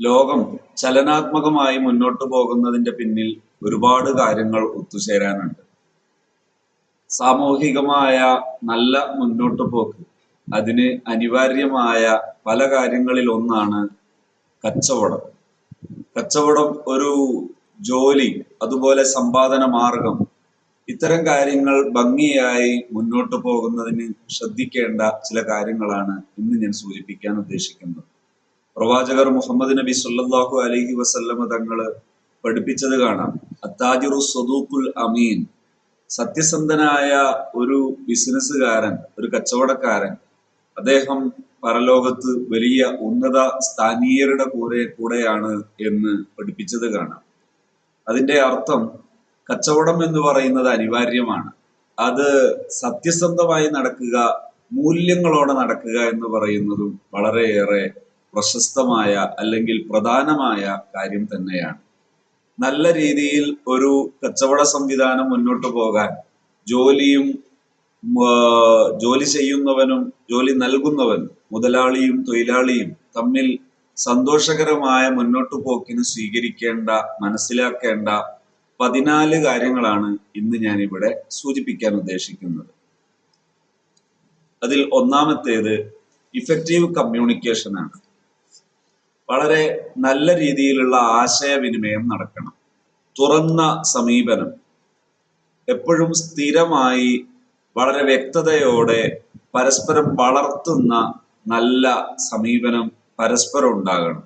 ലോകം ചലനാത്മകമായി മുന്നോട്ട് പോകുന്നതിന്റെ പിന്നിൽ ഒരുപാട് കാര്യങ്ങൾ ഒത്തുചേരാനുണ്ട്. സാമൂഹികമായ നല്ല മുന്നോട്ട് പോക്ക് അതിന് അനിവാര്യമായ പല കാര്യങ്ങളിൽ ഒന്നാണ് കച്ചവടം. കച്ചവടം ഒരു ജോലി അതുപോലെ സമ്പാദന മാർഗം ഇത്തരം കാര്യങ്ങൾ ഭംഗിയായി മുന്നോട്ട് പോകുന്നതിന് ശ്രദ്ധിക്കേണ്ട ചില കാര്യങ്ങളാണ് ഇന്ന് ഞാൻ സൂചിപ്പിക്കാൻ ഉദ്ദേശിക്കുന്നത്. പ്രവാചകർ മുഹമ്മദ് നബി സല്ലല്ലാഹു അലൈഹി വസല്ലമ തങ്ങൾ പഠിപ്പിച്ചത് കാണാം. അത്താജിറു സദൂഖുൽ അമീൻ. സത്യസന്ധനായ ഒരു ബിസിനസ്സുകാരൻ ഒരു കച്ചവടക്കാരൻ അദ്ദേഹം പരലോകത്ത് വലിയ ഉന്നത സ്ഥാനീയരുടെ കൂടെ കൂടെയാണ് എന്ന് പഠിപ്പിച്ചത് കാണാം. അതിന്റെ അർത്ഥം കച്ചവടം എന്ന് പറയുന്നത് അനിവാര്യമാണ്. അത് സത്യസന്ധമായി നടക്കുക മൂല്യങ്ങളോടെ നടക്കുക എന്ന് പറയുന്നതും വളരെയേറെ പ്രശസ്തമായ അല്ലെങ്കിൽ പ്രധാനമായ കാര്യം തന്നെയാണ്. നല്ല രീതിയിൽ ഒരു കച്ചവട സംവിധാനം മുന്നോട്ട് പോകാൻ ജോലിയും ജോലി ചെയ്യുന്നവനും ജോലി നൽകുന്നവനും മുതലാളിയും തൊഴിലാളിയും തമ്മിൽ സന്തോഷകരമായ മുന്നോട്ടു പോക്കിന് സ്വീകരിക്കേണ്ട മനസ്സിലാക്കേണ്ട പതിനാല് കാര്യങ്ങളാണ് ഇന്ന് ഞാൻ ഇവിടെ സൂചിപ്പിക്കാൻ ഉദ്ദേശിക്കുന്നത്. അതിൽ ഒന്നാമത്തേത് ഇഫക്റ്റീവ് കമ്മ്യൂണിക്കേഷൻ ആണ്. വളരെ നല്ല രീതിയിലുള്ള ആശയവിനിമയം നടക്കണം. തുറന്ന സമീപനം. എപ്പോഴും സ്ഥിരമായി വളരെ വ്യക്തതയോടെ പരസ്പരം വളർത്തുന്ന നല്ല സമീപനം പരസ്പരം ഉണ്ടാകണം.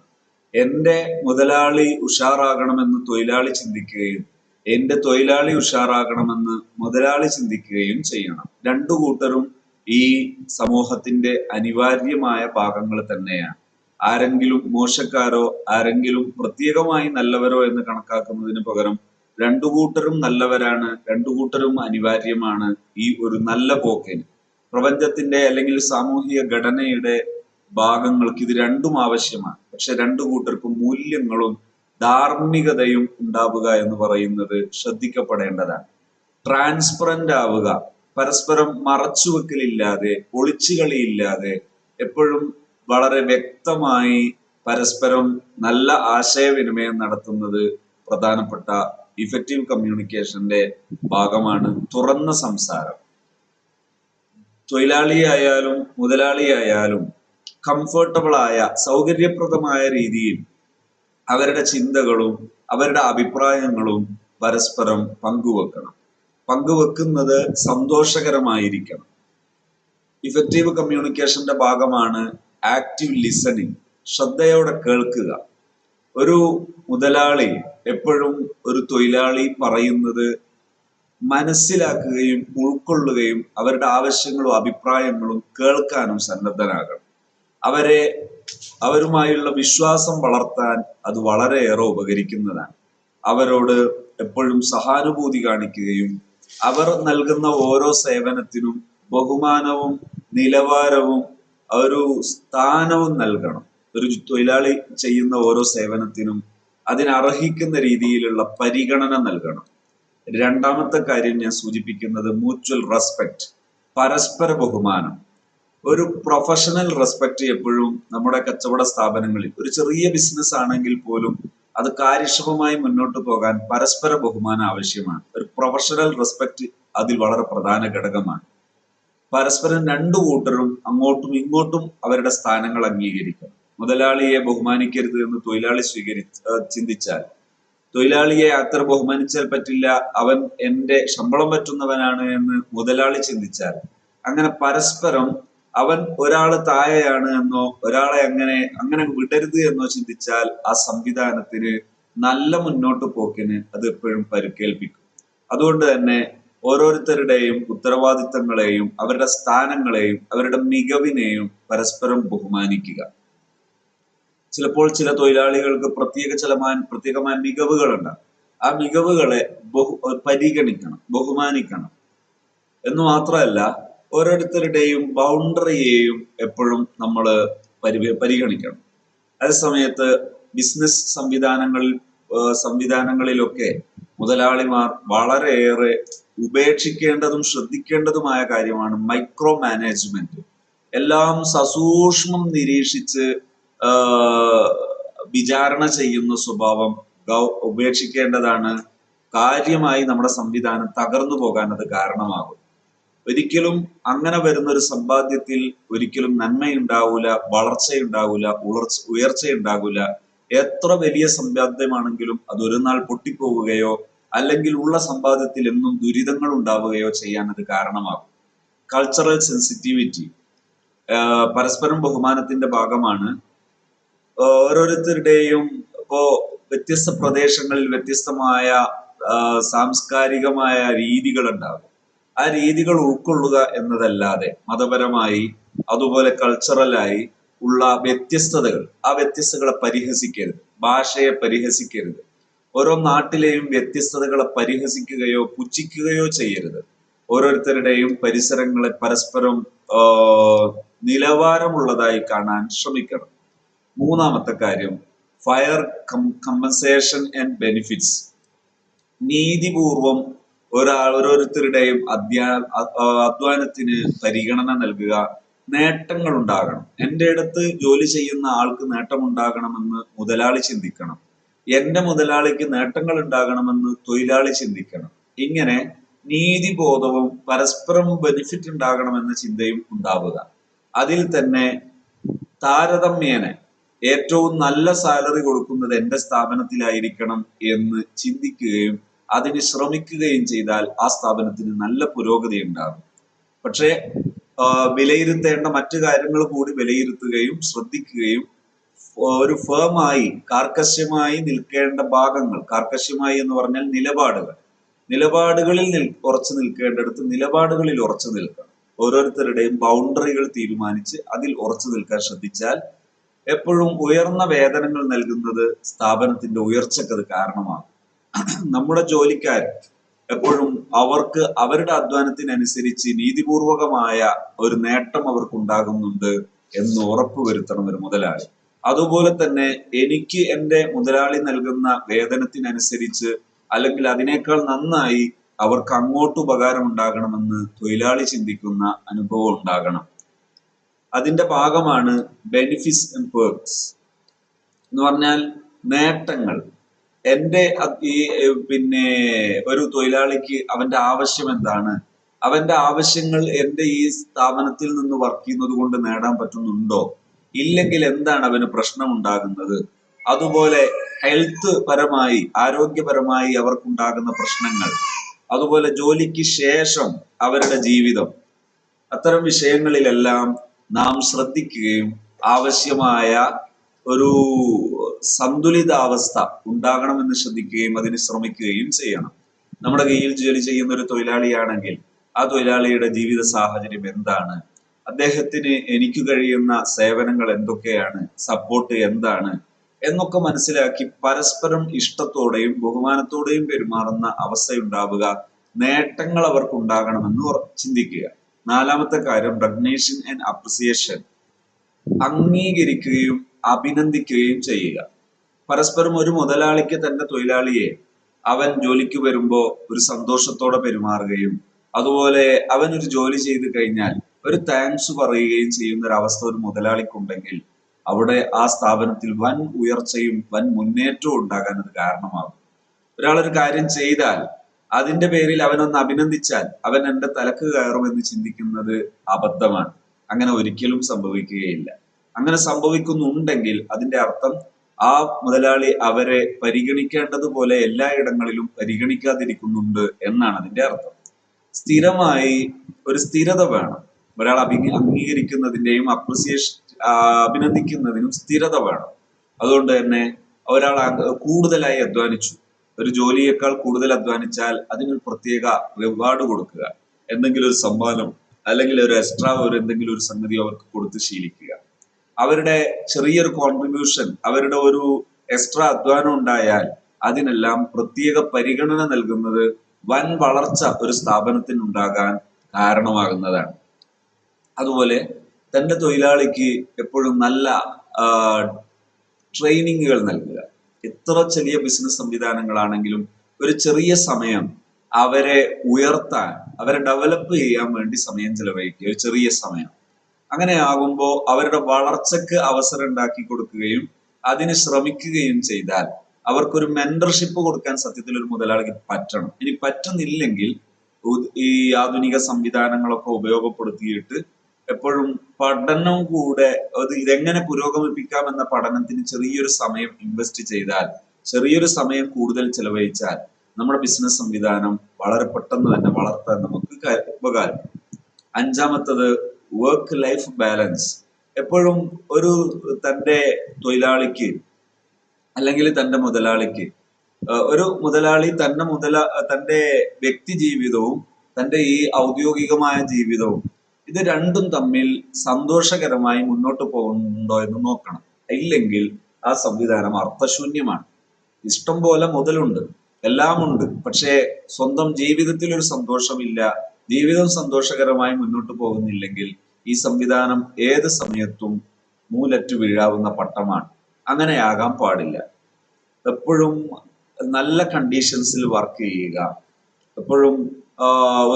എന്റെ മുതലാളി ഉഷാറാകണമെന്ന് തൊഴിലാളി ചിന്തിക്കുകയും എന്റെ തൊഴിലാളി ഉഷാറാകണമെന്ന് മുതലാളി ചിന്തിക്കുകയും ചെയ്യണം. രണ്ടു കൂട്ടരും ഈ സമൂഹത്തിന്റെ അനിവാര്യമായ ഭാഗങ്ങൾ തന്നെയാണ്. ആരെങ്കിലും മോശക്കാരോ ആരെങ്കിലും പ്രത്യേകമായി നല്ലവരോ എന്ന് കണക്കാക്കുന്നതിന് പകരം രണ്ടു കൂട്ടരും നല്ലവരാണ് രണ്ടു കൂട്ടരും അനിവാര്യമാണ് ഈ ഒരു നല്ല പോക്കിന്. പ്രപഞ്ചത്തിന്റെ അല്ലെങ്കിൽ സാമൂഹിക ഘടനയുടെ ഭാഗങ്ങൾക്ക് ഇത് രണ്ടും ആവശ്യമാണ്. പക്ഷെ രണ്ടു കൂട്ടർക്കും മൂല്യങ്ങളും ധാർമ്മികതയും ഉണ്ടാവുക എന്ന് പറയുന്നത് ശ്രദ്ധിക്കപ്പെടേണ്ടതാണ്. ട്രാൻസ്പെറന്റ് ആവുക. പരസ്പരം മറച്ചുവെക്കലില്ലാതെ ഒളിച്ചുകളിയില്ലാതെ എപ്പോഴും വളരെ വ്യക്തമായി പരസ്പരം നല്ല ആശയവിനിമയം നടത്തുന്നത് പ്രധാനപ്പെട്ട ഇഫക്റ്റീവ് കമ്മ്യൂണിക്കേഷന്റെ ഭാഗമാണ് തുറന്ന സംസാരം. തൊഴിലാളിയായാലും മുതലാളിയായാലും കംഫർട്ടബിൾ ആയ സൗകര്യപ്രദമായ രീതിയിൽ അവരുടെ ചിന്തകളും അവരുടെ അഭിപ്രായങ്ങളും പരസ്പരം പങ്കുവെക്കണം. പങ്കുവെക്കുന്നത് സന്തോഷകരമായിരിക്കണം. ഇഫക്റ്റീവ് കമ്മ്യൂണിക്കേഷന്റെ ഭാഗമാണ് ആക്റ്റീവ് ലിസണിങ് ശ്രദ്ധയോടെ കേൾക്കുക. ഒരു മുതലാളി എപ്പോഴും ഒരു തൊഴിലാളി പറയുന്നത് മനസ്സിലാക്കുകയും ഉൾക്കൊള്ളുകയും അവരുടെ ആവശ്യങ്ങളും അഭിപ്രായങ്ങളും കേൾക്കാനും സന്നദ്ധനാകണം. അവരെ അവരുമായുള്ള വിശ്വാസം വളർത്താൻ അത് വളരെയേറെ ഉപകരിക്കുന്നതാണ്. അവരോട് എപ്പോഴും സഹാനുഭൂതി കാണിക്കുകയും അവർ നൽകുന്ന ഓരോ സേവനത്തിനും ബഹുമാനവും നിലവാരവും ഒരു സ്ഥാനവും നൽകണം. ഒരു തൊഴിലാളി ചെയ്യുന്ന ഓരോ സേവനത്തിനും അതിനർഹിക്കുന്ന രീതിയിലുള്ള പരിഗണന നൽകണം. രണ്ടാമത്തെ കാര്യം ഞാൻ സൂചിപ്പിക്കുന്നത് മ്യൂച്വൽ റെസ്പെക്ട് പരസ്പര ബഹുമാനം. ഒരു പ്രൊഫഷണൽ റെസ്പെക്ട് എപ്പോഴും നമ്മുടെ കച്ചവട സ്ഥാപനങ്ങളിൽ ഒരു ചെറിയ ബിസിനസ് ആണെങ്കിൽ പോലും അത് കാര്യക്ഷമമായി മുന്നോട്ട് പോകാൻ പരസ്പര ബഹുമാനം ആവശ്യമാണ്. ഒരു പ്രൊഫഷണൽ റെസ്പെക്ട് അതിൽ വളരെ പ്രധാന ഘടകമാണ്. പരസ്പരം രണ്ടു കൂട്ടരും അങ്ങോട്ടും ഇങ്ങോട്ടും അവരുടെ സ്ഥാനങ്ങൾ അംഗീകരിക്കണം മുതലാളിയെ ബഹുമാനിക്കരുത് എന്ന് തൊഴിലാളി സ്വീകരി ചിന്തിച്ചാൽ. തൊഴിലാളിയെ അത്ര ബഹുമാനിച്ചാൽ പറ്റില്ല അവൻ എന്റെ ശമ്പളം പറ്റുന്നവനാണ് എന്ന് മുതലാളി ചിന്തിച്ചാൽ. അങ്ങനെ പരസ്പരം അവൻ ഒരാൾ താഴെയാണ് എന്നോ ഒരാളെ അങ്ങനെ അങ്ങനെ വിടരുത് എന്നോ ചിന്തിച്ചാൽ ആ സംവിധാനത്തിന് നല്ല മുന്നോട്ട് പോക്കിന് അത് എപ്പോഴും പരുക്കേൽപ്പിക്കും. അതുകൊണ്ട് തന്നെ ഓരോരുത്തരുടെയും ഉത്തരവാദിത്തങ്ങളെയും അവരുടെ സ്ഥാനങ്ങളെയും അവരുടെ മികവിനെയും പരസ്പരം ബഹുമാനിക്കുക. ചിലപ്പോൾ ചില തൊഴിലാളികൾക്ക് പ്രത്യേക ചില മാൻ പ്രത്യേകമായ മികവുകളുണ്ട്. ആ മികവുകളെ ബഹു പരിഗണിക്കണം ബഹുമാനിക്കണം. എന്ന് മാത്രമല്ല ഓരോരുത്തരുടെയും ബൗണ്ടറിയെയും എപ്പോഴും നമ്മൾ പരി പരിഗണിക്കണം. അതേ സമയത്ത് ബിസിനസ് സംവിധാനങ്ങളിൽ സംവിധാനങ്ങളിലൊക്കെ മുതലാളിമാർ വളരെയേറെ ഉപേക്ഷിക്കേണ്ടതും ശ്രദ്ധിക്കേണ്ടതുമായ കാര്യമാണ് മൈക്രോ മാനേജ്മെന്റ് എല്ലാം സസൂക്ഷ്മം നിരീക്ഷിച്ച് വിചാരണ ചെയ്യുന്ന സ്വഭാവം ഉപേക്ഷിക്കേണ്ടതാണ്. കാര്യമായി നമ്മുടെ സംവിധാനം തകർന്നു പോകാൻ അത് കാരണമാകും. ഒരിക്കലും അങ്ങനെ വരുന്ന ഒരു സമ്പാദ്യത്തിൽ ഒരിക്കലും നന്മയുണ്ടാവൂല വളർച്ചയുണ്ടാവൂല ഉളർച്ച ഉയർച്ചയുണ്ടാകൂല എത്ര വലിയ സമ്പാദ്യമാണെങ്കിലും അത് ഒരു നാൾ പൊട്ടിപ്പോവുകയോ അല്ലെങ്കിൽ ഉള്ള സമ്പാദ്യത്തിൽ എന്നും ദുരിതങ്ങൾ ഉണ്ടാവുകയോ ചെയ്യാൻ അത് കാരണമാകും. കൾച്ചറൽ സെൻസിറ്റിവിറ്റി പരസ്പരം ബഹുമാനത്തിന്റെ ഭാഗമാണ്. ഓരോരുത്തരുടെയും ഇപ്പോ വ്യത്യസ്ത പ്രദേശങ്ങളിൽ വ്യത്യസ്തമായ സാംസ്കാരികമായ രീതികൾ ഉണ്ടാകും. ആ രീതികൾ ഉൾക്കൊള്ളുക എന്നതല്ലാതെ മതപരമായി അതുപോലെ കൾച്ചറലായി ഉള്ള വ്യത്യസ്തതകൾ ആ വ്യത്യസ്തതകളെ പരിഹസിക്കരുത്. ഭാഷയെ പരിഹസിക്കരുത്. ഓരോ നാട്ടിലെയും വ്യത്യസ്തതകളെ പരിഹസിക്കുകയോ പുച്ഛിക്കുകയോ ചെയ്യരുത്. ഓരോരുത്തരുടെയും പരിസരങ്ങളെ പരസ്പരം നിലവാരമുള്ളതായി കാണാൻ ശ്രമിക്കണം. മൂന്നാമത്തെ കാര്യം ഫയർ കമ്പൻസേഷൻ ആൻഡ് ബെനിഫിറ്റ്സ് നീതിപൂർവം ഒരാൾ ഓരോരുത്തരുടെയും അധ്യാ അധ്വാനത്തിന് പരിഗണന നൽകുക നേട്ടങ്ങൾ ഉണ്ടാകണം എന്റെ അടുത്ത് ജോലി ചെയ്യുന്ന ആൾക്ക് നേട്ടമുണ്ടാകണമെന്ന് മുതലാളി ചിന്തിക്കണം. എന്റെ മുതലാളിക്ക് നേട്ടങ്ങൾ ഉണ്ടാകണമെന്ന് തൊഴിലാളി ചിന്തിക്കണം. ഇങ്ങനെ നീതിബോധവും പരസ്പരം ബെനിഫിറ്റ് ഉണ്ടാകണമെന്ന ചിന്തയും ഉണ്ടാവുക. അതിൽ തന്നെ താരതമ്യേന ഏറ്റവും നല്ല സാലറി കൊടുക്കുന്നത് എന്റെ സ്ഥാപനത്തിലായിരിക്കണം എന്ന് ചിന്തിക്കുകയും അതിന് ശ്രമിക്കുകയും ചെയ്താൽ ആ സ്ഥാപനത്തിന് നല്ല പുരോഗതി ഉണ്ടാകും. പക്ഷേ വിലയിരുത്തേണ്ട മറ്റു കാര്യങ്ങൾ കൂടി വിലയിരുത്തുകയും ശ്രദ്ധിക്കുകയും ഒരു ഫേമായി കാർക്കശ്യമായി നിൽക്കേണ്ട ഭാഗങ്ങൾ കാർക്കശ്യമായി എന്ന് പറഞ്ഞാൽ നിലപാടുകൾ. നിലപാടുകളിൽ നിൽ ഉറച്ചു നിൽക്കേണ്ടടുത്ത് നിലപാടുകളിൽ ഉറച്ചു നിൽക്കണം. ഓരോരുത്തരുടെയും ബൗണ്ടറികൾ തീരുമാനിച്ച് അതിൽ ഉറച്ചു നിൽക്കാൻ ശ്രദ്ധിച്ചാൽ എപ്പോഴും ഉയർന്ന വേതനങ്ങൾ നൽകുന്നത് സ്ഥാപനത്തിന്റെ ഉയർച്ചക്ക് അത് കാരണമാകും. നമ്മുടെ ജോലിക്കാർ എപ്പോഴും അവർക്ക് അവരുടെ അധ്വാനത്തിനനുസരിച്ച് നീതിപൂർവകമായ ഒരു നേട്ടം അവർക്ക് ഉണ്ടാകുന്നുണ്ട് എന്ന് ഉറപ്പുവരുത്തണം ഒരു മുതലാളി. അതുപോലെ തന്നെ എനിക്ക് എന്റെ മുതലാളി നൽകുന്ന വേതനത്തിനനുസരിച്ച് അല്ലെങ്കിൽ അതിനേക്കാൾ നന്നായി അവർക്ക് അങ്ങോട്ട് ഉപകാരം ഉണ്ടാകണമെന്ന് തൊഴിലാളി ചിന്തിക്കുന്ന അനുഭവം ഉണ്ടാകണം. അതിന്റെ ഭാഗമാണ് ബെനിഫിറ്റ്സ് ആൻഡ് പേർക്സ് എന്ന് പറഞ്ഞാൽ നേട്ടങ്ങൾ. എന്റെ ഈ പിന്നെ ഒരു തൊഴിലാളിക്ക് അവന്റെ ആവശ്യം എന്താണ്? അവന്റെ ആവശ്യങ്ങൾ എന്റെ ഈ സ്ഥാപനത്തിൽ നിന്ന് വർക്ക് ചെയ്യുന്നത് കൊണ്ട് നേടാൻ പറ്റുന്നുണ്ടോ? ഇല്ലെങ്കിൽ എന്താണ് അവന് പ്രശ്നം ഉണ്ടാകുന്നത് അതുപോലെ ഹെൽത്ത് പരമായി ആരോഗ്യപരമായി അവർക്കുണ്ടാകുന്ന പ്രശ്നങ്ങൾ. അതുപോലെ ജോലിക്ക് ശേഷം അവരുടെ ജീവിതം. അത്തരം വിഷയങ്ങളിലെല്ലാം നാം ശ്രദ്ധിക്കുകയും ആവശ്യമായ ഒരു സന്തുലിതാവസ്ഥ ഉണ്ടാകണമെന്ന് ശ്രദ്ധിക്കുകയും അതിന് ശ്രമിക്കുകയും ചെയ്യണം. നമ്മുടെ കയ്യിൽ ജോലി ചെയ്യുന്ന ഒരു തൊഴിലാളിയാണെങ്കിൽ ആ തൊഴിലാളിയുടെ ജീവിത സാഹചര്യം എന്താണ്? അദ്ദേഹത്തിന് എനിക്ക് കഴിയുന്ന സേവനങ്ങൾ എന്തൊക്കെയാണ്? സപ്പോർട്ട് എന്താണ്? എന്നൊക്കെ മനസ്സിലാക്കി പരസ്പരം ഇഷ്ടത്തോടെയും ബഹുമാനത്തോടെയും പെരുമാറുന്ന അവസ്ഥയുണ്ടാവുക നേട്ടങ്ങൾ അവർക്ക് ഉണ്ടാകണമെന്ന് ചിന്തിക്കുക. നാലാമത്തെ കാര്യം റെക്കഗ്നേഷൻ ആൻഡ് അപ്രിസിയേഷൻ അംഗീകരിക്കുകയും അഭിനന്ദിക്കുകയും ചെയ്യുക. പരസ്പരം ഒരു മുതലാളിക്ക് തന്റെ തൊഴിലാളിയെ അവൻ ജോലിക്ക് വരുമ്പോൾ ഒരു സന്തോഷത്തോടെ പെരുമാറുകയും അതുപോലെ അവൻ ഒരു ജോലി ചെയ്ത് കഴിഞ്ഞാൽ ഒരു താങ്ക്സ് പറയുകയും ചെയ്യുന്ന ഒരു അവസ്ഥ ഒരു മുതലാളിക്കുണ്ടെങ്കിൽ അവിടെ ആ സ്ഥാപനത്തിൽ വൻ ഉയർച്ചയും വൻ മുന്നേറ്റവും ഉണ്ടാകാൻ അത് കാരണമാകും. ഒരാളൊരു ഒരു കാര്യം ചെയ്താൽ അതിന്റെ പേരിൽ അവനൊന്ന് അഭിനന്ദിച്ചാൽ അവൻ എന്റെ തലക്ക് കയറുമെന്ന് ചിന്തിക്കുന്നത് അബദ്ധമാണ്. അങ്ങനെ ഒരിക്കലും സംഭവിക്കുകയില്ല. അങ്ങനെ സംഭവിക്കുന്നുണ്ടെങ്കിൽ അതിന്റെ അർത്ഥം ആ മുതലാളി അവരെ പരിഗണിക്കേണ്ടതുപോലെ എല്ലായിടങ്ങളിലും പരിഗണിക്കാതിരിക്കുന്നുണ്ട് എന്നാണ് അതിന്റെ അർത്ഥം. സ്ഥിരമായി ഒരു സ്ഥിരത വേണം. ഒരാൾ അഭി അംഗീകരിക്കുന്നതിന്റെയും അപ്രിസിയേഷൻ അഭിനന്ദിക്കുന്നതിനും സ്ഥിരത വേണം. അതുകൊണ്ട് തന്നെ ഒരാൾ കൂടുതലായി അധ്വാനിച്ചു. ഒരു ജോലിയേക്കാൾ കൂടുതൽ അധ്വാനിച്ചാൽ അതിനൊരു പ്രത്യേക റിവാർഡ് കൊടുക്കുക. എന്തെങ്കിലും ഒരു സമ്മാനം അല്ലെങ്കിൽ ഒരു എക്സ്ട്രാ ഒരു എന്തെങ്കിലും ഒരു സംഗതി അവർക്ക് കൊടുത്ത് ശീലിക്കുക. അവരുടെ ചെറിയൊരു കോൺട്രിബ്യൂഷൻ അവരുടെ ഒരു എക്സ്ട്രാ അധ്വാനം ഉണ്ടായാൽ അതിനെല്ലാം പ്രത്യേക പരിഗണന നൽകുന്നത് വൻ വളർച്ച ഒരു സ്ഥാപനത്തിന് ഉണ്ടാകാൻ കാരണമാകുന്നതാണ്. അതുപോലെ തന്റെ തൊഴിലാളിക്ക് എപ്പോഴും നല്ല ട്രെയിനിങ്ങുകൾ നൽകുക. എത്ര ചെറിയ ബിസിനസ് സംവിധാനങ്ങളാണെങ്കിലും ഒരു ചെറിയ സമയം അവരെ ഉയർത്താൻ അവരെ ഡെവലപ്പ് ചെയ്യാൻ വേണ്ടി സമയം ചെലവഴിക്കുക ഒരു ചെറിയ സമയം. അങ്ങനെ ആകുമ്പോൾ അവരുടെ വളർച്ചക്ക് അവസരം ഉണ്ടാക്കി കൊടുക്കുകയും അതിന് ശ്രമിക്കുകയും ചെയ്താൽ അവർക്കൊരു മെന്റർഷിപ്പ് കൊടുക്കാൻ സത്യത്തിൽ ഒരു മുതലാളിക്ക് പറ്റണം. ഇനി പറ്റുന്നില്ലെങ്കിൽ ഈ ആധുനിക സംവിധാനങ്ങളൊക്കെ ഉപയോഗപ്പെടുത്തിയിട്ട് എപ്പോഴും പഠനം കൂടെ അത് ഇതെങ്ങനെ പുരോഗമിപ്പിക്കാം എന്ന പഠനത്തിന് ചെറിയൊരു സമയം ഇൻവെസ്റ്റ് ചെയ്താൽ ചെറിയൊരു സമയം കൂടുതൽ ചെലവഴിച്ചാൽ നമ്മുടെ ബിസിനസ് സംവിധാനം വളരെ പെട്ടെന്ന് തന്നെ വളർത്താൻ നമുക്ക് ഉപകാരം. അഞ്ചാമത്തത് വർക്ക് ലൈഫ് ബാലൻസ് എപ്പോഴും ഒരു തന്റെ തൊഴിലാളിക്ക് അല്ലെങ്കിൽ തന്റെ മുതലാളിക്ക് ഒരു മുതലാളി തന്റെ മുതല തന്റെ വ്യക്തി ജീവിതവും തന്റെ ഈ ഔദ്യോഗികമായ ജീവിതവും ഇത് രണ്ടും തമ്മിൽ സന്തോഷകരമായി മുന്നോട്ട് പോകുന്നുണ്ടോ എന്ന് നോക്കണം. ഇല്ലെങ്കിൽ ആ സംവിധാനം അർത്ഥശൂന്യമാണ്. ഇഷ്ടം പോലെ മുതലുണ്ട്. എല്ലാം ഉണ്ട്. പക്ഷേ സ്വന്തം ജീവിതത്തിൽ ഒരു സന്തോഷമില്ല. ജീവിതം സന്തോഷകരമായി മുന്നോട്ട് പോകുന്നില്ലെങ്കിൽ ഈ സംവിധാനം ഏത് സമയത്തും മൂലറ്റു വീഴാവുന്ന പട്ടമാണ്. അങ്ങനെയാകാൻ പാടില്ല. എപ്പോഴും നല്ല കണ്ടീഷൻസിൽ വർക്ക് ചെയ്യുക. എപ്പോഴും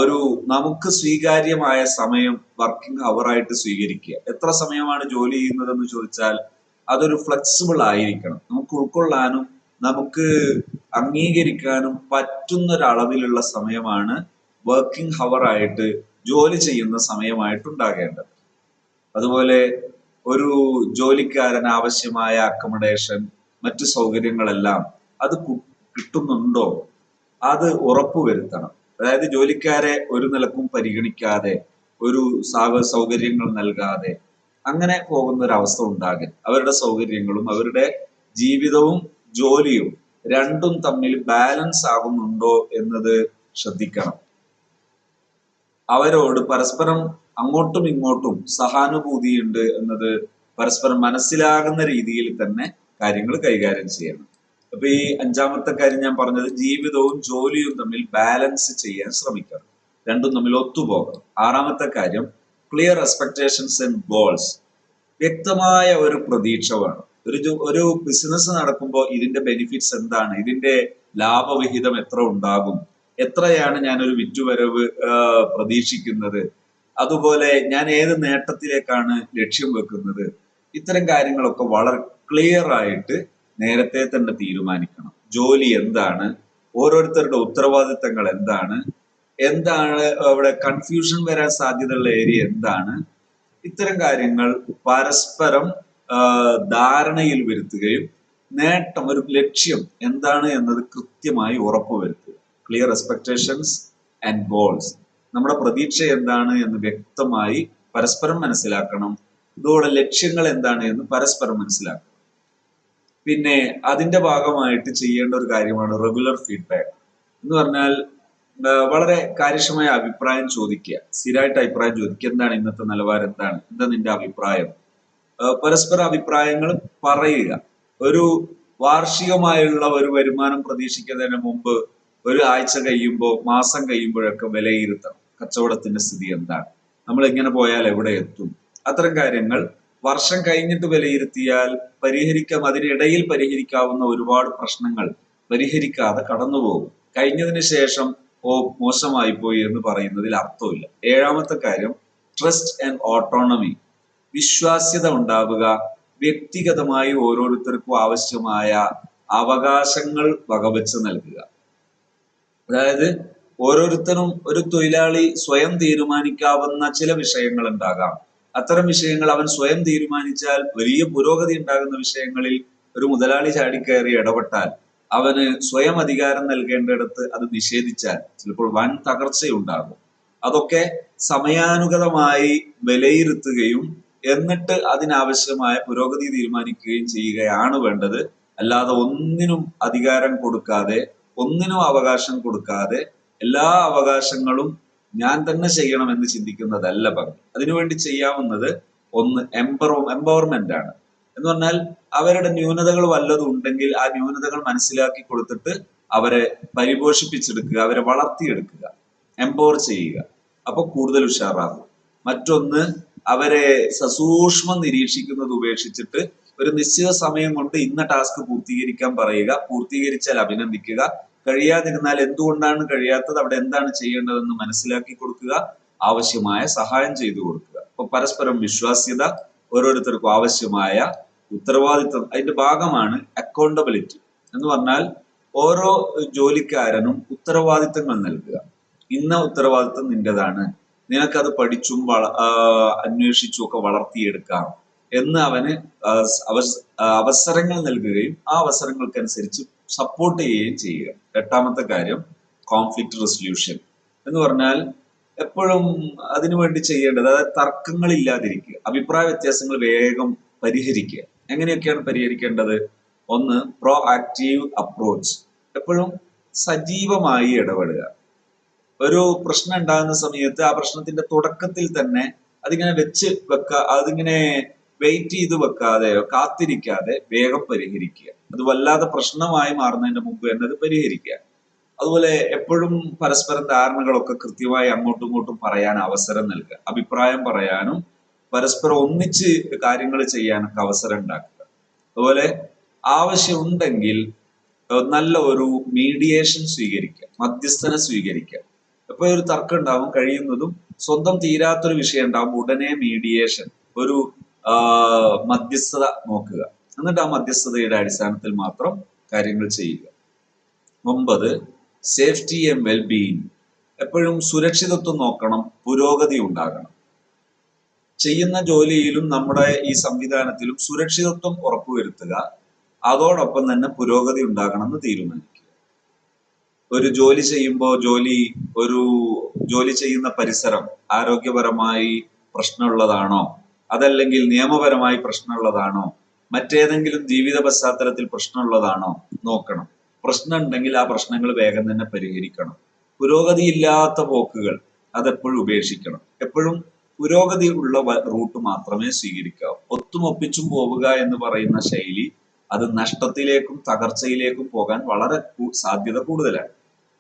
ഒരു നമുക്ക് സ്വീകാര്യമായ സമയം വർക്കിംഗ് അവറായിട്ട് സ്വീകരിക്കുക. എത്ര സമയമാണ് ജോലി ചെയ്യുന്നതെന്ന് ചോദിച്ചാൽ അതൊരു ഫ്ലെക്സിബിൾ ആയിരിക്കണം. നമുക്ക് ഉൾക്കൊള്ളാനും നമുക്ക് അംഗീകരിക്കാനും പറ്റുന്ന ഒരളവിലുള്ള സമയമാണ് വർക്കിംഗ് ഹവർ ആയിട്ട് ജോലി ചെയ്യുന്ന സമയമായിട്ട് ഉണ്ടാകേണ്ടത് അതുപോലെ ഒരു ജോലിക്കാരന് ആവശ്യമായ അക്കോമഡേഷൻ മറ്റു സൗകര്യങ്ങളെല്ലാം അത് കിട്ടുന്നുണ്ടോ? അത് ഉറപ്പുവരുത്തണം. അതായത് ജോലിക്കാരെ ഒരു നിലക്കും പരിഗണിക്കാതെ ഒരു സാഹ സൗകര്യങ്ങൾ നൽകാതെ അങ്ങനെ പോകുന്ന ഒരു അവസ്ഥ ഉണ്ടാകരുത്. അവരുടെ സൗകര്യങ്ങളും അവരുടെ ജീവിതവും ജോലിയും രണ്ടും തമ്മിൽ ബാലൻസ് ആകുന്നുണ്ടോ എന്നത് ശ്രദ്ധിക്കണം. അവരോട് പരസ്പരം അങ്ങോട്ടും ഇങ്ങോട്ടും സഹാനുഭൂതിയുണ്ട് എന്നത് പരസ്പരം മനസ്സിലാകുന്ന രീതിയിൽ തന്നെ കാര്യങ്ങൾ കൈകാര്യം ചെയ്യണം. അപ്പൊ ഈ അഞ്ചാമത്തെ കാര്യം ഞാൻ പറഞ്ഞത് ജീവിതവും ജോലിയും തമ്മിൽ ബാലൻസ് ചെയ്യാൻ ശ്രമിക്കണം. രണ്ടും തമ്മിൽ ഒത്തുപോകണം. ആറാമത്തെ കാര്യം ക്ലിയർ എക്സ്പെക്ടേഷൻസ് ആൻഡ് ഗോൾസ് വ്യക്തമായ ഒരു പ്രതീക്ഷ വേണം. ഒരു ഒരു ബിസിനസ് നടക്കുമ്പോൾ ഇതിന്റെ ബെനിഫിറ്റ്സ് എന്താണ്? ഇതിന്റെ ലാഭവിഹിതം എത്ര ഉണ്ടാകും? എത്രയാണ് ഞാനൊരു വിറ്റുവരവ് ആ, പ്രതീക്ഷിക്കുന്നത്? അതുപോലെ ഞാൻ ഏത് നേട്ടത്തിലേക്കാണ് ലക്ഷ്യം വെക്കുന്നത്? ഇത്തരം കാര്യങ്ങളൊക്കെ വളരെ ക്ലിയർ ആയിട്ട് നേരത്തെ തന്നെ തീരുമാനിക്കണം. ജോലി എന്താണ്? ഓരോരുത്തരുടെ ഉത്തരവാദിത്തങ്ങൾ എന്താണ്? എന്താണ് അവിടെ കൺഫ്യൂഷൻ വരാൻ സാധ്യതയുള്ള ഏരിയ എന്താണ്? ഇത്തരം കാര്യങ്ങൾ പരസ്പരം ധാരണയിൽ വരുത്തുകയും നേട്ടം ഒരു ലക്ഷ്യം എന്താണ് എന്നത് കൃത്യമായി ഉറപ്പുവരുത്തുക ക്ലിയർ എക്സ്പെക്ടേഷൻസ് ആൻഡ് ഗോൾസ് നമ്മുടെ പ്രതീക്ഷ എന്താണ് എന്ന് വ്യക്തമായി പരസ്പരം മനസ്സിലാക്കണം. ഇതോടെ ലക്ഷ്യങ്ങൾ എന്താണ് എന്ന് പരസ്പരം മനസ്സിലാക്കണം. പിന്നെ അതിന്റെ ഭാഗമായിട്ട് ചെയ്യേണ്ട ഒരു കാര്യമാണ് റെഗുലർ ഫീഡ്ബാക്ക് എന്ന് പറഞ്ഞാൽ വളരെ കാര്യക്ഷമമായ അഭിപ്രായം ചോദിക്കുക. സ്ഥിരമായിട്ട് അഭിപ്രായം ചോദിക്കുക. എന്താണ് ഇന്നത്തെ നിലവാരം? എന്താണ്? എന്താ നിന്റെ അഭിപ്രായം? പരസ്പര അഭിപ്രായങ്ങൾ പറയുക. ഒരു വാർഷികമായുള്ള ഒരു വരുമാനം പ്രതീക്ഷിക്കുന്നതിന് മുമ്പ് ഒരു ആഴ്ച കഴിയുമ്പോൾ മാസം കഴിയുമ്പോഴൊക്കെ വിലയിരുത്തണം. കച്ചവടത്തിന്റെ സ്ഥിതി എന്താണ്? നമ്മൾ എങ്ങനെ പോയാൽ എവിടെ എത്തും? അത്തരം കാര്യങ്ങൾ വർഷം കഴിഞ്ഞിട്ട് വിലയിരുത്തിയാൽ പരിഹരിക്കാം അതിനിടയിൽ പരിഹരിക്കാവുന്ന ഒരുപാട് പ്രശ്നങ്ങൾ പരിഹരിക്കാതെ കടന്നുപോകും. കഴിഞ്ഞതിന് ശേഷം ഓ മോശമായി പോയി എന്ന് പറയുന്നതിൽ അർത്ഥമില്ല. ഏഴാമത്തെ കാര്യം ട്രസ്റ്റ് ആൻഡ് ഓട്ടോണമി. വിശ്വാസ്യത ഉണ്ടാവുക വ്യക്തിഗതമായി ഓരോരുത്തർക്കും ആവശ്യമായ അവകാശങ്ങൾ വകവെച്ച് നൽകുക. അതായത് ഓരോരുത്തരും ഒരു തൊഴിലാളി സ്വയം തീരുമാനിക്കാവുന്ന ചില വിഷയങ്ങൾ ഉണ്ടാകാം അത്തരം വിഷയങ്ങൾ അവൻ സ്വയം തീരുമാനിച്ചാൽ വലിയ പുരോഗതി ഉണ്ടാകുന്ന വിഷയങ്ങളിൽ ഒരു മുതലാളി ചാടിക്കയറി ഇടപെട്ടാൽ അവന് സ്വയം അധികാരം നൽകേണ്ടിടത്ത് അത് നിഷേധിച്ചാൽ ചിലപ്പോൾ വൻ തകർച്ചയുണ്ടാകും. അതൊക്കെ സമയാനുഗതമായി വിലയിരുത്തുകയും എന്നിട്ട് അതിനാവശ്യമായ പുരോഗതി തീരുമാനിക്കുകയും ചെയ്യുകയാണ് വേണ്ടത്. അല്ലാതെ ഒന്നിനും അധികാരം കൊടുക്കാതെ ഒന്നിനും അവകാശം കൊടുക്കാതെ എല്ലാ അവകാശങ്ങളും ഞാൻ തന്നെ ചെയ്യണം എന്ന് ചിന്തിക്കുന്നതല്ല ഭംഗി അതിനുവേണ്ടി ചെയ്യാവുന്നത് ഒന്ന് എംപറോ എംപവർമെന്റ് ആണ്. എന്ന് പറഞ്ഞാൽ അവരുടെ ന്യൂനതകൾ വല്ലതും ഉണ്ടെങ്കിൽ ആ ന്യൂനതകൾ മനസ്സിലാക്കി കൊടുത്തിട്ട് അവരെ പരിപോഷിപ്പിച്ചെടുക്കുക അവരെ വളർത്തിയെടുക്കുക എംപവർ ചെയ്യുക. അപ്പൊ കൂടുതൽ ഉഷാറാകും. മറ്റൊന്ന് അവരെ സസൂക്ഷ്മം നിരീക്ഷിക്കുന്നത് ഉപേക്ഷിച്ചിട്ട് ഒരു നിശ്ചിത സമയം കൊണ്ട് ഇന്ന ടാസ്ക് പൂർത്തീകരിക്കാൻ പറയുക പൂർത്തീകരിച്ചാൽ അഭിനന്ദിക്കുക കഴിയാതിരുന്നാൽ എന്തുകൊണ്ടാണ് കഴിയാത്തത്? അവിടെ എന്താണ് ചെയ്യേണ്ടതെന്ന് മനസ്സിലാക്കി കൊടുക്കുക. ആവശ്യമായ സഹായം ചെയ്തു കൊടുക്കുക. അപ്പൊ പരസ്പരം വിശ്വാസ്യത ഓരോരുത്തർക്കും ആവശ്യമായ ഉത്തരവാദിത്വം. അതിന്റെ ഭാഗമാണ് അക്കൗണ്ടബിലിറ്റി എന്ന് പറഞ്ഞാൽ ഓരോ ജോലിക്കാരനും ഉത്തരവാദിത്തങ്ങൾ നൽകുക. ഇന്ന ഉത്തരവാദിത്തം നിന്റേതാണ്. നിനക്കത് പഠിച്ചും വള അന്വേഷിച്ചും ഒക്കെ വളർത്തിയെടുക്കാം എന്ന് അവന് അവസരങ്ങൾ നൽകുകയും ആ അവസരങ്ങൾക്കനുസരിച്ച് സപ്പോർട്ട് ചെയ്യുകയും ചെയ്യുക. എട്ടാമത്തെ കാര്യം കോൺഫ്ലിക്റ്റ് റെസൊല്യൂഷൻ എന്ന് പറഞ്ഞാൽ എപ്പോഴും അതിനു വേണ്ടി ചെയ്യേണ്ടത് അതായത് തർക്കങ്ങൾ ഇല്ലാതിരിക്കുക അഭിപ്രായ വ്യത്യാസങ്ങൾ വേഗം പരിഹരിക്കുക. എങ്ങനെയൊക്കെയാണ് പരിഹരിക്കേണ്ടത്? ഒന്ന് പ്രോ ആക്റ്റീവ് അപ്രോച്ച് എപ്പോഴും സജീവമായി ഇടപെടുക. ഒരു പ്രശ്നം ഉണ്ടാകുന്ന സമയത്ത് ആ പ്രശ്നത്തിന്റെ തുടക്കത്തിൽ തന്നെ അതിങ്ങനെ വെച്ച് വെക്ക അതിങ്ങനെ വെയിറ്റ് ചെയ്ത് വെക്കാതെ കാത്തിരിക്കാതെ വേഗം പരിഹരിക്കുക. അത് വല്ലാത്ത പ്രശ്നമായി മാറുന്നതിന്റെ മുമ്പ് തന്നെ അത് പരിഹരിക്കുക. അതുപോലെ എപ്പോഴും പരസ്പരം ധാരണകളൊക്കെ കൃത്യമായി അങ്ങോട്ടും ഇങ്ങോട്ടും പറയാൻ അവസരം നൽകുക. അഭിപ്രായം പറയാനും പരസ്പരം ഒന്നിച്ച് കാര്യങ്ങൾ ചെയ്യാനൊക്കെ അവസരം ഉണ്ടാക്കുക. അതുപോലെ ആവശ്യമുണ്ടെങ്കിൽ നല്ല ഒരു മീഡിയേഷൻ സ്വീകരിക്കുക മധ്യസ്ഥനെ സ്വീകരിക്കുക. എപ്പോ ഒരു തർക്കം ഉണ്ടാവും കഴിയുന്നതും സ്വന്തം തീരാത്തൊരു വിഷയം ഉണ്ടാവും ഉടനെ മീഡിയേഷൻ ഒരു മധ്യസ്ഥത നോക്കുക. എന്നിട്ട് ആ മധ്യസ്ഥതയുടെ അടിസ്ഥാനത്തിൽ മാത്രം കാര്യങ്ങൾ ചെയ്യുക. ഒമ്പത് സേഫ്റ്റി ആൻഡ് വെൽബീയിങ് എപ്പോഴും സുരക്ഷിതത്വം നോക്കണം പുരോഗതി ഉണ്ടാകണം. ചെയ്യുന്ന ജോലിയിലും നമ്മുടെ ഈ സംവിധാനത്തിലും സുരക്ഷിതത്വം ഉറപ്പുവരുത്തുക അതോടൊപ്പം തന്നെ പുരോഗതി ഉണ്ടാകണം എന്ന് തീരുമാനിക്കുക. ഒരു ജോലി ചെയ്യുമ്പോൾ ജോലി ഒരു ജോലി ചെയ്യുന്ന പരിസരം ആരോഗ്യപരമായി പ്രശ്നമുള്ളതാണോ അതല്ലെങ്കിൽ നിയമപരമായി പ്രശ്നമുള്ളതാണോ മറ്റേതെങ്കിലും ജീവിത പശ്ചാത്തലത്തിൽ പ്രശ്നമുള്ളതാണോ? നോക്കണം. പ്രശ്നം ഉണ്ടെങ്കിൽ ആ പ്രശ്നങ്ങൾ വേഗം തന്നെ പരിഹരിക്കണം. പുരോഗതി ഇല്ലാത്ത പോക്കുകൾ അതെപ്പോഴും ഉപേക്ഷിക്കണം. എപ്പോഴും പുരോഗതി ഉള്ള റൂട്ട് മാത്രമേ സ്വീകരിക്കാവൂ. ഒത്തുമൊപ്പിച്ചും പോവുക എന്ന് പറയുന്ന ശൈലി അത് നഷ്ടത്തിലേക്കും തകർച്ചയിലേക്കും പോകാൻ വളരെ സാധ്യത കൂടുതലാണ്.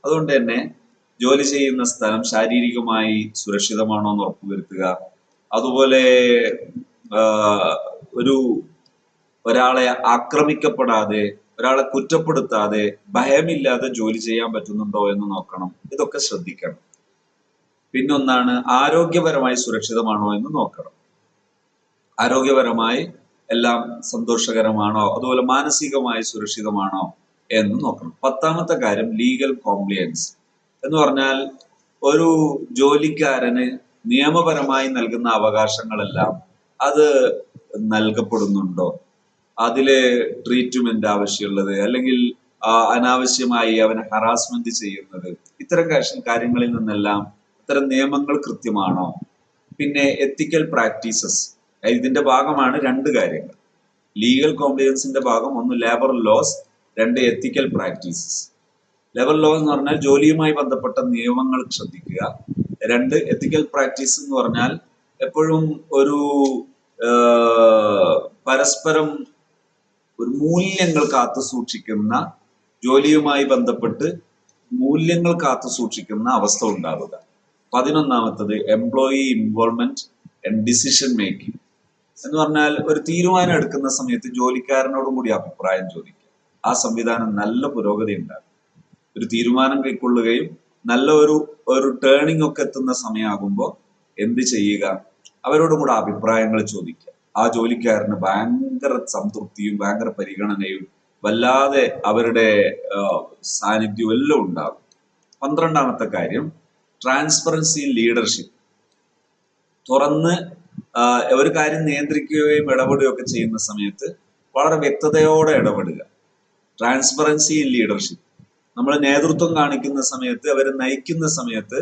അതുകൊണ്ട് തന്നെ ജോലി ചെയ്യുന്ന സ്ഥലം ശാരീരികമായി സുരക്ഷിതമാണോ എന്ന് ഉറപ്പുവരുത്തുക. അതുപോലെ ഒരു ഒരാളെ ആക്രമിക്കപ്പെടാതെ ഒരാളെ കുറ്റപ്പെടുത്താതെ ഭയമില്ലാതെ ജോലി ചെയ്യാൻ പറ്റുന്നുണ്ടോ എന്ന് നോക്കണം. ഇതൊക്കെ ശ്രദ്ധിക്കണം. പിന്നൊന്നാണ് ആരോഗ്യപരമായി സുരക്ഷിതമാണോ എന്ന് നോക്കണം. ആരോഗ്യപരമായി എല്ലാം സന്തോഷകരമാണോ? അതുപോലെ മാനസികമായി സുരക്ഷിതമാണോ എന്ന് നോക്കണം. പത്താമത്തെ കാര്യം ലീഗൽ കോംപ്ലിയൻസ് എന്ന് പറഞ്ഞാൽ ഒരു ജോലിക്കാരന് നിയമപരമായി നൽകുന്ന അവകാശങ്ങളെല്ലാം അത് നൽകപ്പെടുന്നുണ്ടോ? അതിൽ ട്രീറ്റ്മെന്റ് ആവശ്യമുള്ളത് അല്ലെങ്കിൽ അനാവശ്യമായി അവനെ ഹറാസ്മെന്റ് ചെയ്യുന്നത്. ഇത്തരം കാര്യങ്ങളിൽ നിന്നെല്ലാം ഇത്തരം നിയമങ്ങൾ കൃത്യമാണോ? പിന്നെ എത്തിക്കൽ പ്രാക്ടീസസ് ഇതിന്റെ ഭാഗമാണ് രണ്ട് കാര്യങ്ങൾ. ലീഗൽ കോംപ്ലിയൻസിന്റെ ഭാഗം ഒന്ന് ലേബർ ലോസ് രണ്ട് എത്തിക്കൽ പ്രാക്ടീസസ് ലേബർ ലോ എന്ന് പറഞ്ഞാൽ ജോലിയുമായി ബന്ധപ്പെട്ട നിയമങ്ങൾ ശ്രദ്ധിക്കുക. രണ്ട് എത്തിക്കൽ പ്രാക്ടീസ് എന്ന് പറഞ്ഞാൽ എപ്പോഴും ഒരു പരസ്പരം ഒരു മൂല്യങ്ങൾ കാത്തു സൂക്ഷിക്കുന്ന ജോലിയുമായി ബന്ധപ്പെട്ട് മൂല്യങ്ങൾ കാത്തു സൂക്ഷിക്കുന്ന അവസ്ഥ ഉണ്ടാവുക. പതിനൊന്നാമത്തത് employee involvement and decision making എന്ന് പറഞ്ഞാൽ ഒരു തീരുമാനം എടുക്കുന്ന സമയത്ത് ജോലിക്കാരനോടും കൂടി അഭിപ്രായം ചോദിക്കുക. ആ സംവിധാനം നല്ല പുരോഗതി ഉണ്ടാകും ഒരു തീരുമാനം കൈക്കൊള്ളുകയും നല്ല ഒരു ഒരു ടേണിംഗ് ഒക്കെ എത്തുന്ന സമയമാകുമ്പോൾ എന്ത് ചെയ്യുക? അവരോടും കൂടെ അഭിപ്രായങ്ങൾ ചോദിക്കുക. ആ ജോലിക്കാരന് ഭയങ്കര സംതൃപ്തിയും ഭയങ്കര പരിഗണനയും വല്ലാതെ അവരുടെ സാന്നിധ്യവും എല്ലാം ഉണ്ടാകും. പന്ത്രണ്ടാമത്തെ കാര്യം ട്രാൻസ്പെറൻസി ലീഡർഷിപ്പ് തുറന്ന് ഒരു കാര്യം നിയന്ത്രിക്കുകയും ഇടപെടുകയും ഒക്കെ ചെയ്യുന്ന സമയത്ത് വളരെ വ്യക്തതയോടെ ഇടപെടുക. ട്രാൻസ്പെറൻസി ഇൻ ലീഡർഷിപ്പ് നമ്മൾ നേതൃത്വം കാണിക്കുന്ന സമയത്ത് അവർ നയിക്കുന്ന സമയത്ത്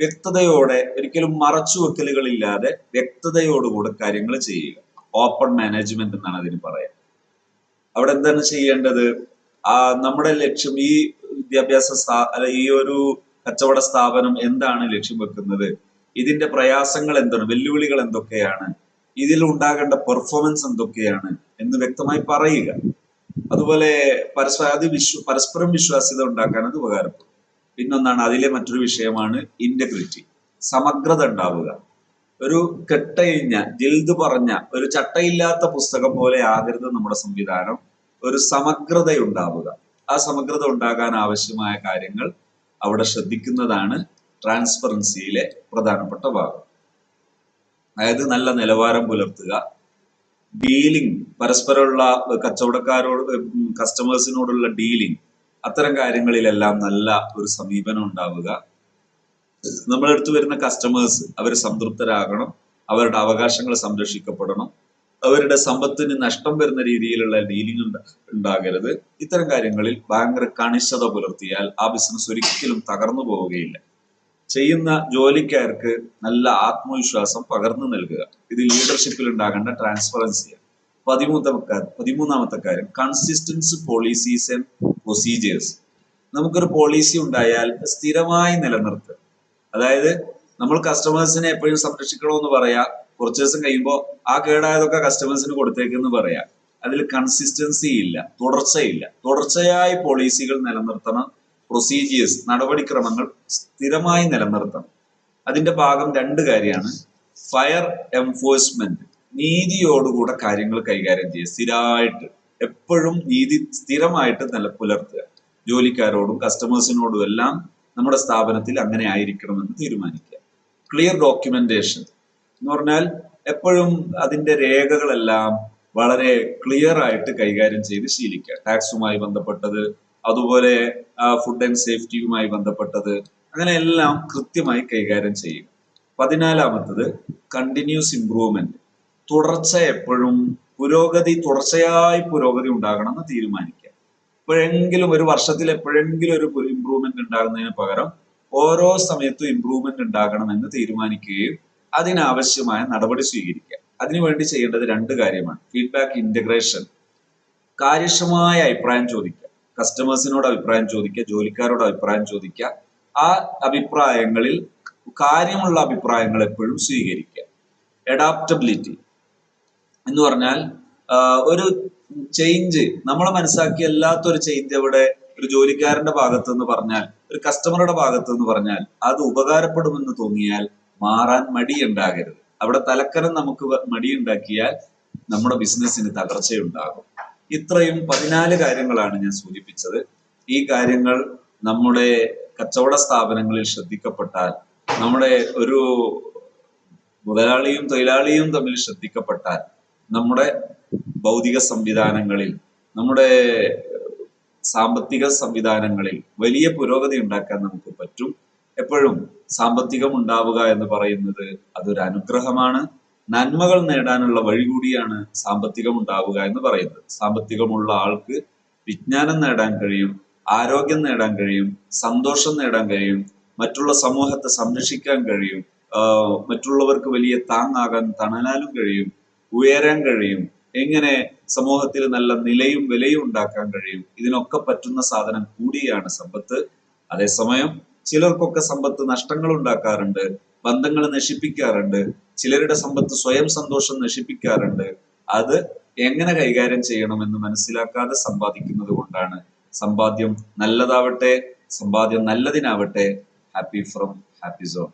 വ്യക്തതയോടെ ഒരിക്കലും മറച്ചു വെക്കലുകളില്ലാതെ വ്യക്തതയോടുകൂടെ കാര്യങ്ങൾ ചെയ്യുക. ഓപ്പൺ മാനേജ്മെന്റ് എന്നാണ് അതിന് പറയുക അവിടെ എന്താണ് ചെയ്യേണ്ടത്? ആ നമ്മുടെ ലക്ഷ്യം ഈ വിദ്യാഭ്യാസ അല്ല ഈ ഒരു കച്ചവട സ്ഥാപനം എന്താണ് ലക്ഷ്യം വെക്കുന്നത്? ഇതിന്റെ പ്രയാസങ്ങൾ എന്താണ്? വെല്ലുവിളികൾ എന്തൊക്കെയാണ്? ഇതിൽ ഉണ്ടാകേണ്ട പെർഫോമൻസ് എന്തൊക്കെയാണ്? എന്ന് വ്യക്തമായി പറയുക. അതുപോലെ പരസ്പര വിശ്വ പരസ്പരം വിശ്വാസ്യത ഉണ്ടാക്കാൻ അത് ഉപകാരപ്പെടും. പിന്നൊന്നാണ് അതിലെ മറ്റൊരു വിഷയമാണ് ഇന്റഗ്രിറ്റി സമഗ്രത ഉണ്ടാവുക. ഒരു കെട്ടയിഞ്ഞ ജിൽദ് പറഞ്ഞ ഒരു ചട്ടയില്ലാത്ത പുസ്തകം പോലെ ആകരുത് നമ്മുടെ സംവിധാനം. ഒരു സമഗ്രത ഉണ്ടാവുക ആ സമഗ്രത ഉണ്ടാകാൻ ആവശ്യമായ കാര്യങ്ങൾ അവിടെ ശ്രദ്ധിക്കുന്നതാണ് ട്രാൻസ്പെറൻസിയിലെ പ്രധാനപ്പെട്ട ഭാഗം. അതായത് നല്ല നിലവാരം പുലർത്തുക. ഡീലിംഗ് പരസ്പരമുള്ള കച്ചവടക്കാരോട് കസ്റ്റമേഴ്സിനോടുള്ള ഡീലിംഗ് അത്തരം കാര്യങ്ങളിലെല്ലാം നല്ല ഒരു സമീപനം ഉണ്ടാവുക. നമ്മുടെ അടുത്ത് വരുന്ന കസ്റ്റമേഴ്സ് അവർ സംതൃപ്തരാകണം. അവരുടെ അവകാശങ്ങൾ സംരക്ഷിക്കപ്പെടണം. അവരുടെ സമ്പത്തിന് നഷ്ടം വരുന്ന രീതിയിലുള്ള ഡീലിംഗ് ഉണ്ടാകരുത്. ഇത്തരം കാര്യങ്ങളിൽ ഭയങ്കര കണിശത പുലർത്തിയാൽ ആ ബിസിനസ് ഒരിക്കലും തകർന്നു പോവുകയില്ല. ചെയ്യുന്ന ജോലിക്കാർക്ക് നല്ല ആത്മവിശ്വാസം പകർന്നു നൽകുക. ഇത് ലീഡർഷിപ്പിൽ ഉണ്ടാകേണ്ട ട്രാൻസ്പെറൻസിയാണ് പതിമൂന്നാമത്തെ പതിമൂന്നാമത്തെ കാര്യം കൺസിസ്റ്റൻസ് പോളിസീസ് ആൻഡ് പ്രൊസീജിയേഴ്സ് നമുക്കൊരു പോളിസി ഉണ്ടായാൽ സ്ഥിരമായി നിലനിർത്തുക. അതായത് നമ്മൾ കസ്റ്റമേഴ്സിനെ എപ്പോഴും സംരക്ഷിക്കണമെന്ന് പറയാ കുറച്ച് ദിവസം കഴിയുമ്പോൾ ആ കേടായതൊക്കെ കസ്റ്റമേഴ്സിന് കൊടുത്തേക്കെന്ന് പറയാ. അതിൽ കൺസിസ്റ്റൻസി ഇല്ല തുടർച്ചയില്ല. തുടർച്ചയായി പോളിസികൾ നിലനിർത്തണം പ്രൊസീജിയേഴ്സ് നടപടിക്രമങ്ങൾ സ്ഥിരമായി നിലനിർത്തണം. അതിന്റെ ഭാഗം രണ്ട് കാര്യമാണ്. ഫയർ എൻഫോഴ്സ്മെന്റ് നീതിയോടുകൂടെ കാര്യങ്ങൾ കൈകാര്യം ചെയ്യുക. സ്ഥിരമായിട്ട് എപ്പോഴും നീതി സ്ഥിരമായിട്ട് നില പുലർത്തുക ജോലിക്കാരോടും കസ്റ്റമേഴ്സിനോടും എല്ലാം നമ്മുടെ സ്ഥാപനത്തിൽ അങ്ങനെ ആയിരിക്കണമെന്ന് തീരുമാനിക്കുക. ക്ലിയർ ഡോക്യുമെന്റേഷൻ എന്ന് പറഞ്ഞാൽ എപ്പോഴും അതിന്റെ രേഖകളെല്ലാം വളരെ ക്ലിയർ ആയിട്ട് കൈകാര്യം ചെയ്ത് ശീലിക്കുക. ടാക്സുമായി ബന്ധപ്പെട്ടത് അതുപോലെ ഫുഡ് ആൻഡ് സേഫ്റ്റിയുമായി ബന്ധപ്പെട്ടത് അങ്ങനെ എല്ലാം കൃത്യമായി കൈകാര്യം ചെയ്യുക. പതിനാലാമത്തത് കണ്ടിന്യൂസ് ഇംപ്രൂവ്മെന്റ് തുടർച്ച എപ്പോഴും പുരോഗതി തുടർച്ചയായി പുരോഗതി ഉണ്ടാകണമെന്ന് തീരുമാനിക്കുക. എപ്പോഴെങ്കിലും ഒരു വർഷത്തിൽ എപ്പോഴെങ്കിലും ഒരു ഇമ്പ്രൂവ്മെന്റ് ഉണ്ടാകുന്നതിന് പകരം ഓരോ സമയത്തും ഇംപ്രൂവ്മെന്റ് ഉണ്ടാകണമെന്ന് തീരുമാനിക്കുകയും അതിനാവശ്യമായ നടപടി സ്വീകരിക്കുക. അതിനുവേണ്ടി ചെയ്യേണ്ടത് രണ്ട് കാര്യമാണ്. ഫീഡ്ബാക്ക് ഇന്റഗ്രേഷൻ കാര്യക്ഷമമായ അഭിപ്രായം ചോദിക്കുക. കസ്റ്റമേഴ്സിനോട് അഭിപ്രായം ചോദിക്കുക ജോലിക്കാരോട് അഭിപ്രായം ചോദിക്കുക. ആ അഭിപ്രായങ്ങളിൽ കാര്യമുള്ള അഭിപ്രായങ്ങൾ എപ്പോഴും സ്വീകരിക്കുക. അഡാപ്റ്റബിലിറ്റി എന്ന് പറഞ്ഞാൽ ഒരു ചേഞ്ച് നമ്മളെ മനസ്സിലാക്കിയ അല്ലാത്തൊരു ചേഞ്ച് അവിടെ ഒരു ജോലിക്കാരന്റെ ഭാഗത്ത് നിന്ന് പറഞ്ഞാൽ ഒരു കസ്റ്റമറുടെ ഭാഗത്ത് നിന്ന് പറഞ്ഞാൽ അത് ഉപകാരപ്പെടുമെന്ന് തോന്നിയാൽ മാറാൻ മടിയുണ്ടാകരുത്. അവിടെ തലക്കരം നമുക്ക് മടിയുണ്ടാക്കിയാൽ നമ്മുടെ ബിസിനസ്സിന് തകർച്ചയുണ്ടാകും. ഇത്രയും പതിനാല് കാര്യങ്ങളാണ് ഞാൻ സൂചിപ്പിച്ചത്. ഈ കാര്യങ്ങൾ നമ്മുടെ കച്ചവട സ്ഥാപനങ്ങളിൽ ശ്രദ്ധിക്കപ്പെട്ടാൽ നമ്മുടെ ഒരു മുതലാളിയും തൊഴിലാളിയും തമ്മിൽ ശ്രദ്ധിക്കപ്പെട്ടാൽ നമ്മുടെ ഭൗതിക സംവിധാനങ്ങളിൽ നമ്മുടെ സാമ്പത്തിക സംവിധാനങ്ങളിൽ വലിയ പുരോഗതി ഉണ്ടാക്കാൻ നമുക്ക് പറ്റും. എപ്പോഴും സാമ്പത്തികം ഉണ്ടാവുക എന്ന് പറയുന്നത് അതൊരു അനുഗ്രഹമാണ്. നന്മകൾ നേടാനുള്ള വഴി കൂടിയാണ് സാമ്പത്തികം ഉണ്ടാവുക എന്ന് പറയുന്നത്. സാമ്പത്തികമുള്ള ആൾക്ക് വിജ്ഞാനം നേടാൻ കഴിയും ആരോഗ്യം നേടാൻ കഴിയും സന്തോഷം നേടാൻ കഴിയും മറ്റുള്ള സമൂഹത്തെ സംരക്ഷിക്കാൻ കഴിയും മറ്റുള്ളവർക്ക് വലിയ താങ്ങാകാൻ തണലാനും കഴിയും ഉയരാൻ കഴിയും എങ്ങനെ സമൂഹത്തിൽ നല്ല നിലയും വിലയും ഉണ്ടാക്കാൻ കഴിയും? ഇതിനൊക്കെ പറ്റുന്ന സാധനം കൂടിയാണ് സമ്പത്ത്. അതേസമയം ചിലർക്കൊക്കെ സമ്പത്ത് നഷ്ടങ്ങൾ ഉണ്ടാക്കാറുണ്ട് ബന്ധങ്ങൾ നശിപ്പിക്കാറുണ്ട് ചിലരുടെ സമ്പത്ത് സ്വയം സന്തോഷം നശിപ്പിക്കാറുണ്ട്. അത് എങ്ങനെ കൈകാര്യം ചെയ്യണമെന്ന് മനസ്സിലാക്കാതെ സമ്പാദിക്കുന്നത് കൊണ്ടാണ്. സമ്പാദ്യം നല്ലതാവട്ടെ സമ്പാദ്യം നല്ലതിനാവട്ടെ. Happy from happy zone